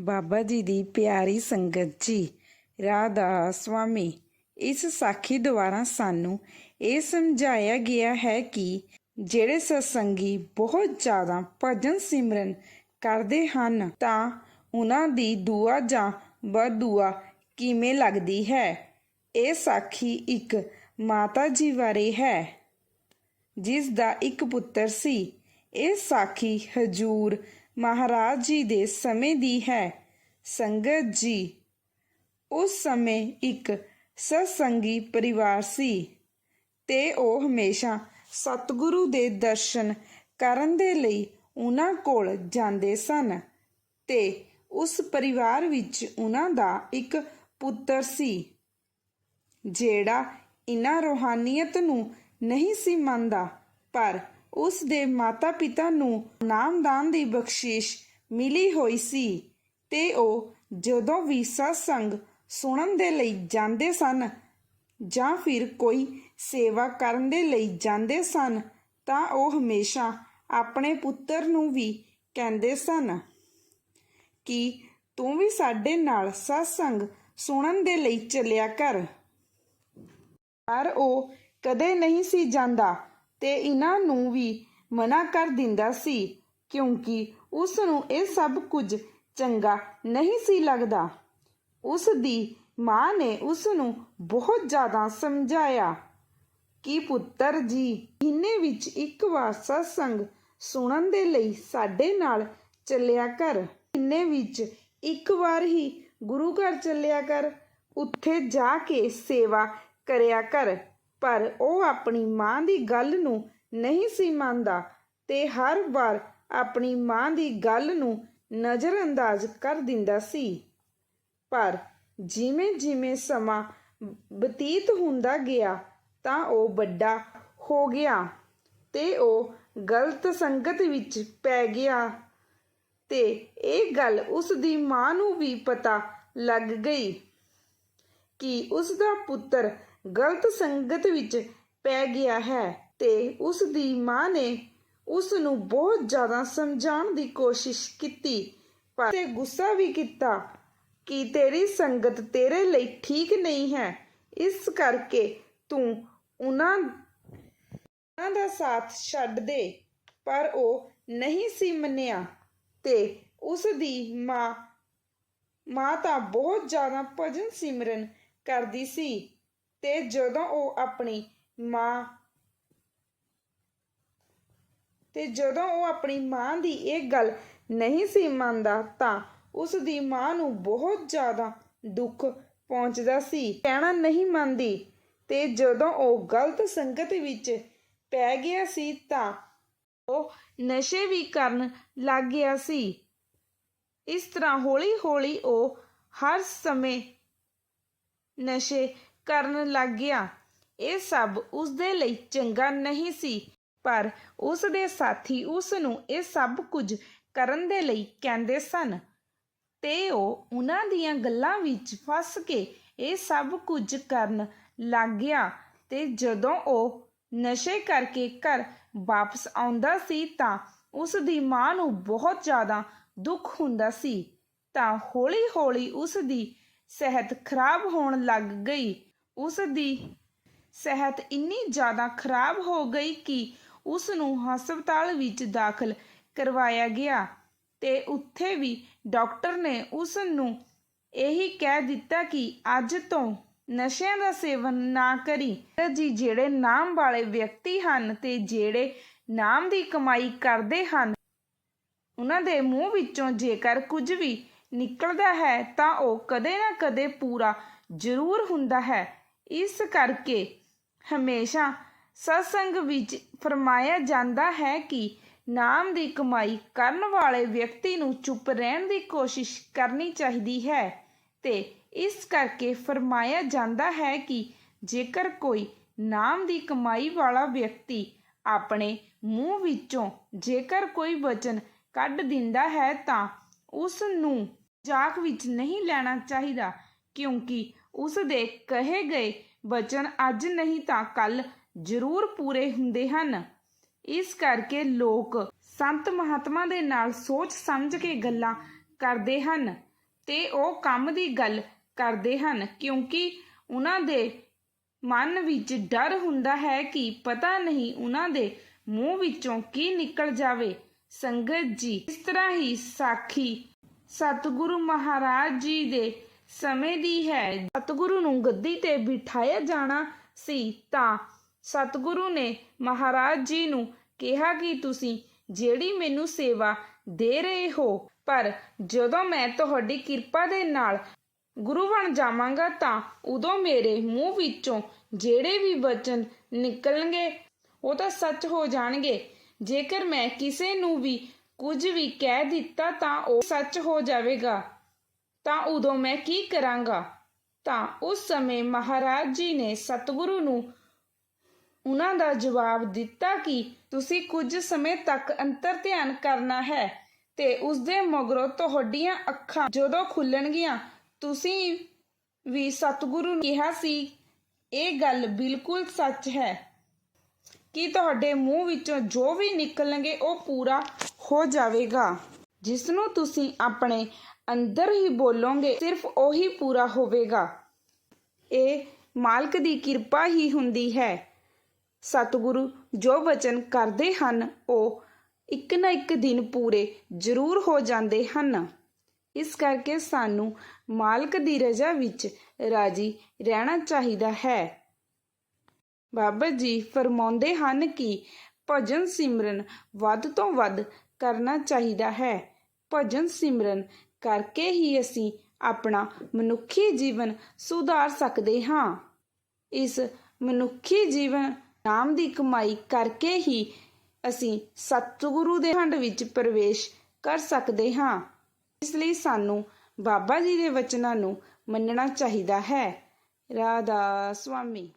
ਬਾਬਾ ਜੀ ਦੀ ਪਿਆਰੀ ਸੰਗਤ ਜੀ, ਰਾਧਾ ਸੁਆਮੀ, ਇਸ ਸਾਖੀ ਦੁਆਰਾ ਸਾਨੂੰ ਇਹ ਸਮਝਾਇਆ ਗਿਆ ਹੈ ਕਿ ਜਿਹੜੇ ਸਤਸੰਗੀ ਬਹੁਤ ਜ਼ਿਆਦਾ ਭਜਨ ਸਿਮਰਨ ਕਰਦੇ ਹਨ, ਤਾਂ ਉਹਨਾਂ ਦੀ ਦੁਆ ਜਾਂ ਬਦੁਆ ਕਿਵੇਂ ਲੱਗਦੀ ਹੈ? ਇਹ ਸਾਖੀ ਇੱਕ ਮਾਤਾ ਜੀ ਬਾਰੇ ਹੈ, ਜਿਸ ਦਾ ਇੱਕ ਪੁੱਤਰ ਸੀ। ਇਹ ਸਾਖੀ ਹਜੂਰ ਮਹਾਰਾਜ ਜੀ ਦੇ ਸਮੇਂ ਦੀ ਹੈ। ਸੰਗਤ ਜੀ, ਉਸ ਸਮੇਂ ਇੱਕ ਸਤਸੰਗੀ ਪਰਿਵਾਰ ਸੀ ਤੇ ਉਹ ਹਮੇਸ਼ਾ ਸਤਿਗੁਰੂ ਦੇ ਦਰਸ਼ਨ ਕਰਨ ਦੇ ਲਈ ਉਹਨਾਂ ਕੋਲ ਜਾਂਦੇ ਸਨ ਤੇ ਉਸ ਪਰਿਵਾਰ ਵਿੱਚ ਉਹਨਾਂ ਦਾ ਇੱਕ ਪੁੱਤਰ ਸੀ, ਜਿਹੜਾ ਇਹਨਾਂ ਰੋਹਾਨੀਅਤ ਨੂੰ ਨਹੀਂ ਸੀ ਮੰਨਦਾ, ਪਰ ਉਸ ਦੇ ਮਾਤਾ-ਪਿਤਾ ਨੂੰ ਨਾਮਦਾਨ ਦੀ ਬਖਸ਼ਿਸ਼ ਮਿਲੀ ਹੋਈ ਸੀ ਤੇ ਉਹ ਜਦੋਂ ਵੀ ਸਤਸੰਗ ਸੁਣਨ ਦੇ ਲਈ ਜਾਂਦੇ ਸਨ ਜਾਂ ਫਿਰ ਕੋਈ ਸੇਵਾ ਕਰਨ ਦੇ ਲਈ ਜਾਂਦੇ ਸਨ, ਤਾਂ ਉਹ ਹਮੇਸ਼ਾ ਆਪਣੇ ਪੁੱਤਰ ਨੂੰ ਵੀ ਕਹਿੰਦੇ ਸਨ ਕਿ ਤੂੰ ਵੀ ਸਾਡੇ ਨਾਲ ਸਤਸੰਗ ਸੁਣਨ ਦੇ ਲਈ ਚੱਲਿਆ ਕਰ। ਪਰ ਉਹ ਕਦੇ ਨਹੀਂ ਸੀ ਜਾਂਦਾ। ਤੇ ਇਹਨਾਂ ਨੂੰ ਵੀ ਮਨਾ ਕਰ ਦਿੰਦਾ ਸੀ, ਕਿਉਂਕਿ ਉਸ ਨੂੰ ਇਹ ਸਭ ਕੁਝ ਚੰਗਾ ਨਹੀਂ ਸੀ ਲੱਗਦਾ। ਉਸ ਦੀ ਮਾਂ ਨੇ ਉਸ ਨੂੰ ਬਹੁਤ ਜ਼ਿਆਦਾ ਸਮਝਾਇਆ ਕਿ ਪੁੱਤਰ ਜੀ ਇਹਨੇ ਵਿੱਚ ਇੱਕ ਵਾਰ ਸਤਸੰਗ ਸੁਣਨ ਦੇ ਲਈ ਸਾਡੇ ਨਾਲ ਚੱਲਿਆ ਕਰ। ਇਹਨੇ ਵਿੱਚ ਇੱਕ ਵਾਰ ਹੀ ਗੁਰੂ ਘਰ ਚੱਲਿਆ ਕਰ। ਉੱਥੇ ਜਾ ਕੇ ਸੇਵਾ ਕਰਿਆ ਕਰ। ਪਰ ਉਹ ਆਪਣੀ ਮਾਂ ਦੀ ਗੱਲ ਨੂੰ ਨਹੀਂ ਸੀ ਮੰਨਦਾ ਤੇ ਹਰ ਵਾਰ ਆਪਣੀ ਮਾਂ ਦੀ ਗੱਲ ਨੂੰ ਨਜ਼ਰਅੰਦਾਜ਼ ਕਰ ਦਿੰਦਾ ਸੀ। ਪਰ ਜਿਵੇਂ ਜਿਵੇਂ ਸਮਾਂ ਬਤੀਤ ਹੁੰਦਾ ਗਿਆ ਤਾਂ ਉਹ ਵੱਡਾ ਹੋ ਗਿਆ ਤੇ ਉਹ ਗਲਤ ਸੰਗਤ ਵਿੱਚ ਪੈ ਗਿਆ ਤੇ ਇਹ ਗੱਲ ਉਸ ਦੀ ਮਾਂ ਨੂੰ ਵੀ ਪਤਾ ਲੱਗ ਗਈ ਕਿ ਉਸ ਦਾ ਪੁੱਤਰ ਗਲਤ ਸੰਗਤ ਵਿੱਚ ਪੈ ਗਿਆ ਹੈ ਤੇ ਉਸ ਦੀ ਮਾਂ ਨੇ ਉਸ ਨੂੰ ਬਹੁਤ ਜ਼ਿਆਦਾ ਸਮਝਾਉਣ ਦੀ ਕੋਸ਼ਿਸ਼ ਕੀਤੀ, ਪਰ ਤੇ ਗੁੱਸਾ ਵੀ ਕੀਤਾ ਕਿ ਤੇਰੀ ਸੰਗਤ ਤੇਰੇ ਲਈ ਠੀਕ ਨਹੀਂ ਹੈ। ਇਸ ਕਰਕੇ ਤੂੰ ਉਹਨਾਂ ਦਾ ਸਾਥ ਛੱਡ ਦੇ, ਪਰ ਉਹ ਨਹੀਂ ਸੀ ਮੰਨਿਆ ਤੇ ਉਸ ਦੀ ਮਾਂ ਮਾਂ ਤਾਂ ਬਹੁਤ ਜ਼ਿਆਦਾ ਭਜਨ ਸਿਮਰਨ ਕਰਦੀ ਸੀ। ਤੇ ਜਦੋਂ ਉਹ ਆਪਣੀ ਮਾਂ ਤੇ ਜਦੋਂ ਉਹ ਆਪਣੀ ਮਾਂ ਦੀ ਇਹ ਗੱਲ ਨਹੀਂ ਸੀ ਮੰਨਦਾ, ਤਾਂ ਉਸ ਦੀ ਮਾਂ ਨੂੰ ਬਹੁਤ ਜ਼ਿਆਦਾ ਦੁੱਖ ਪਹੁੰਚਦਾ ਸੀ। ਕਹਿਣਾ ਨਹੀਂ ਮੰਨਦੀ ਤੇ ਜਦੋਂ ਉਹ ਗਲਤ ਸੰਗਤ ਵਿੱਚ ਪੈ ਗਿਆ ਸੀ, ਤਾਂ ਉਹ ਨਸ਼ੇ ਵੀ ਕਰਨ ਲੱਗ ਗਿਆ ਸੀ। ਇਸ ਤਰ੍ਹਾਂ ਹੌਲੀ-ਹੌਲੀ ਉਹ ਹਰ ਸਮੇਂ ਨਸ਼ੇ ਕਰਨ ਲੱਗ ਗਿਆ। ਇਹ ਸਭ ਉਸ ਦੇ ਲਈ ਚੰਗਾ ਨਹੀਂ ਸੀ, ਪਰ ਉਸ ਦੇ ਸਾਥੀ ਉਸ ਨੂੰ ਇਹ ਸਭ ਕੁਝ ਕਰਨ ਦੇ ਲਈ ਕਹਿੰਦੇ ਸਨ। ਤੇ ਉਹ ਉਹਨਾਂ ਦੀਆਂ ਗੱਲਾਂ ਵਿੱਚ ਫਸ ਕੇ ਇਹ ਸਭ ਕੁਝ ਕਰਨ ਲੱਗ ਗਿਆ ਤੇ ਜਦੋਂ ਉਹ ਨਸ਼ੇ ਕਰਕੇ ਘਰ ਵਾਪਸ ਆਉਂਦਾ ਸੀ ਤਾਂ ਉਸ ਦੀ ਮਾਂ ਨੂੰ ਬਹੁਤ ਜ਼ਿਆਦਾ ਦੁੱਖ ਹੁੰਦਾ ਸੀ। ਤਾਂ ਹੌਲੀ-ਹੌਲੀ ਉਸ ਦੀ ਸਿਹਤ ਖਰਾਬ ਹੋਣ ਲੱਗ ਗਈ। ਉਸ ਦੀ ਸਿਹਤ ਇੰਨੀ ਜ਼ਿਆਦਾ ਖਰਾਬ ਹੋ ਗਈ ਕਿ ਉਸ ਨੂੰ ਹਸਪਤਾਲ ਵਿੱਚ ਦਾਖਲ ਕਰਵਾਇਆ ਗਿਆ ਤੇ ਉੱਥੇ ਵੀ ਡਾਕਟਰ ਨੇ ਉਸ ਨੂੰ ਇਹੀ ਕਹਿ ਦਿੱਤਾ ਕਿ ਅੱਜ ਤੋਂ ਨਸ਼ਿਆਂ ਦਾ ਸੇਵਨ ਨਾ ਕਰੀ। ਜੀ, ਜਿਹੜੇ ਨਾਮ ਵਾਲੇ ਵਿਅਕਤੀ ਹਨ ਤੇ ਜਿਹੜੇ ਨਾਮ ਦੀ ਕਮਾਈ ਕਰਦੇ ਹਨ, ਉਹਨਾਂ ਦੇ ਮੂੰਹ ਵਿੱਚੋਂ ਜੇਕਰ ਕੁਝ ਵੀ ਨਿਕਲਦਾ ਹੈ ਤਾਂ ਉਹ ਕਦੇ ਨਾ ਕਦੇ ਪੂਰਾ ਜ਼ਰੂਰ ਹੁੰਦਾ ਹੈ। ਇਸ ਕਰਕੇ ਹਮੇਸ਼ਾ ਸਤਸੰਗ ਵਿੱਚ ਫਰਮਾਇਆ ਜਾਂਦਾ ਹੈ ਕਿ ਨਾਮ ਦੀ ਕਮਾਈ ਕਰਨ ਵਾਲੇ ਵਿਅਕਤੀ ਨੂੰ ਚੁੱਪ ਰਹਿਣ ਦੀ ਕੋਸ਼ਿਸ਼ ਕਰਨੀ ਚਾਹੀਦੀ ਹੈ ਤੇ ਇਸ ਕਰਕੇ ਫਰਮਾਇਆ ਜਾਂਦਾ ਹੈ ਕਿ ਜੇਕਰ ਕੋਈ ਨਾਮ ਦੀ ਕਮਾਈ ਵਾਲਾ ਵਿਅਕਤੀ ਆਪਣੇ ਮੂੰਹ ਵਿੱਚੋਂ ਜੇਕਰ ਕੋਈ ਵਚਨ ਕੱਢ ਦਿੰਦਾ ਹੈ ਤਾਂ ਉਸ ਨੂੰ ਜਾਕ ਵਿੱਚ ਨਹੀਂ ਲੈਣਾ ਚਾਹੀਦਾ, ਕਿਉਂਕਿ ਉਸ ਦੇ ਕਹੇ ਗਏ ਵਚਨ ਅੱਜ ਨਹੀਂ ਤਾਂ ਕੱਲ ਜ਼ਰੂਰ ਪੂਰੇ ਹੁੰਦੇ ਹਨ। ਇਸ ਕਰਕੇ ਲੋਕ ਸੰਤ ਮਹਾਤਮਾ ਦੇ ਨਾਲ ਸੋਚ ਸਮਝ ਕੇ ਗੱਲਾਂ ਕਰਦੇ ਹਨ ਤੇ ਉਹ ਕੰਮ ਦੀ ਗੱਲ ਕਰਦੇ ਹਨ, ਕਿਉਂਕਿ ਉਹਨਾਂ ਦੇ ਮਨ ਵਿੱਚ ਡਰ ਹੁੰਦਾ ਹੈ ਕਿ ਪਤਾ ਨਹੀਂ ਉਹਨਾਂ ਦੇ ਮੂੰਹ ਵਿੱਚੋਂ ਕੀ ਨਿਕਲ ਜਾਵੇ। ਸੰਗਤ ਜੀ, ਇਸ ਤਰ੍ਹਾਂ ਹੀ ਸਾਖੀ ਸਤਿਗੁਰੂ ਮਹਾਰਾਜ ਜੀ ਦੇ ਸਮੇਂ ਦੀ ਹੈ। ਸਤਿਗੁਰੂ ਨੂੰ ਗੱਦੀ ਤੇ ਬਿਠਾਇਆ ਜਾਣਾ ਸੀ ਤਾਂ ਸਤਿਗੁਰੂ ਨੇ ਮਹਾਰਾਜ ਜੀ ਨੂੰ ਕਿਹਾ ਕਿ ਤੁਸੀਂ ਜਿਹੜੀ ਮੈਨੂੰ ਸੇਵਾ ਦੇ ਰਹੇ ਹੋ, ਪਰ ਜਦੋਂ ਮੈਂ ਤੁਹਾਡੀ ਕਿਰਪਾ ਦੇ ਨਾਲ ਗੁਰੂ ਬਣ ਜਾਵਾਂਗਾ ਤਾਂ ਉਦੋਂ ਮੇਰੇ ਮੂੰਹ ਵਿੱਚੋਂ ਜਿਹੜੇ ਵੀ ਵਚਨ ਨਿਕਲਣਗੇ, ਉਹ ਤਾਂ ਸੱਚ ਹੋ ਜਾਣਗੇ। ਜੇਕਰ ਮੈਂ ਕਿਸੇ ਨੂੰ ਵੀ ਕੁਝ ਵੀ ਕਹਿ ਦਿੱਤਾ ਤਾਂ ਉਹ ਸੱਚ ਹੋ ਜਾਵੇਗਾ। ਤਾਂ ਉਦੋਂ ਮੈਂ ਕੀ ਕਰਾਂਗਾ? ਤਾਂ ਉਸ ਸਮੇਂ ਮਹਾਰਾਜ ਜੀ ਨੇ ਸਤਿਗੁਰੂ ਨੂੰ ਉਹਨਾਂ ਦਾ ਜਵਾਬ ਦਿੱਤਾ ਕਿ ਤੁਸੀਂ ਕੁਝ ਸਮੇਂ ਤੱਕ ਅੰਤਰ ਧਿਆਨ ਕਰਨਾ ਹੈ ਤੇ ਉਸ ਦੇ ਮਗਰੋਂ ਤੁਹਾਡੀਆਂ ਅੱਖਾਂ ਜਦੋਂ ਖੁੱਲਣਗੀਆਂ, ਤੁਸੀਂ ਵੀ ਸਤਿਗੁਰੂ ਨੇ ਕਿਹਾ ਸੀ, ਇਹ ਗੱਲ ਬਿਲਕੁਲ ਸੱਚ ਹੈ। ਕਿ ਤੁਹਾਡੇ ਮੂੰਹ ਵਿੱਚੋਂ ਜੋ ਵੀ ਨਿਕਲਣਗੇ ਉਹ ਪੂਰਾ ਹੋ ਜਾਵੇਗਾ। ਜਿਸ ਨੂੰ ਤੁਸੀਂ ਆਪਣੇ ਅੰਦਰ ਹੀ ਬੋਲੋਗੇ, ਸਿਰਫ ਉਹੀ ਪੂਰਾ ਹੋਵੇਗਾ। ਇਹ ਮਾਲਕ ਦੀ ਕਿਰਪਾ ਹੀ ਹੁੰਦੀ ਹੈ। ਸਤਿਗੁਰੂ ਜੋ ਵਚਨ ਕਰਦੇ ਹਨ, ਉਹ ਇੱਕ ਨਾ ਇੱਕ ਦਿਨ ਪੂਰੇ ਜ਼ਰੂਰ ਹੋ ਜਾਂਦੇ ਹਨ। ਇਸ ਕਰਕੇ ਸਾਨੂੰ ਮਾਲਕ ਦੀ ਰਜ਼ਾ ਵਿੱਚ ਰਾਜੀ ਰਹਿਣਾ ਚਾਹੀਦਾ ਹੈ। ਬਾਬਾ ਜੀ ਫਰਮਾਉਂਦੇ ਹਨ ਕਿ ਭਜਨ ਸਿਮਰਨ ਵੱਧ ਤੋਂ ਵੱਧ ਕਰਨਾ ਚਾਹੀਦਾ ਹੈ। ਭਜਨ ਸਿਮਰਨ ਕਰਕੇ ਹੀ ਅਸੀਂ ਆਪਣਾ ਮਨੁੱਖੀ ਜੀਵਨ ਸੁਧਾਰ ਸਕਦੇ ਹਾਂ। ਇਸ ਮਨੁੱਖੀ ਜੀਵਨ ਨਾਮ ਦੀ ਕਮਾਈ ਕਰਕੇ ਹੀ ਅਸੀਂ ਸਤਿਗੁਰੂ ਦੇ ਖੰਡ ਵਿੱਚ ਪ੍ਰਵੇਸ਼ ਕਰ ਸਕਦੇ ਹਾਂ। ਇਸ ਲਈ ਸਾਨੂੰ ਬਾਬਾ ਜੀ ਦੇ ਵਚਨਾਂ ਨੂੰ ਮੰਨਣਾ ਚਾਹੀਦਾ ਹੈ। ਰਾਧਾ ਸੁਆਮੀ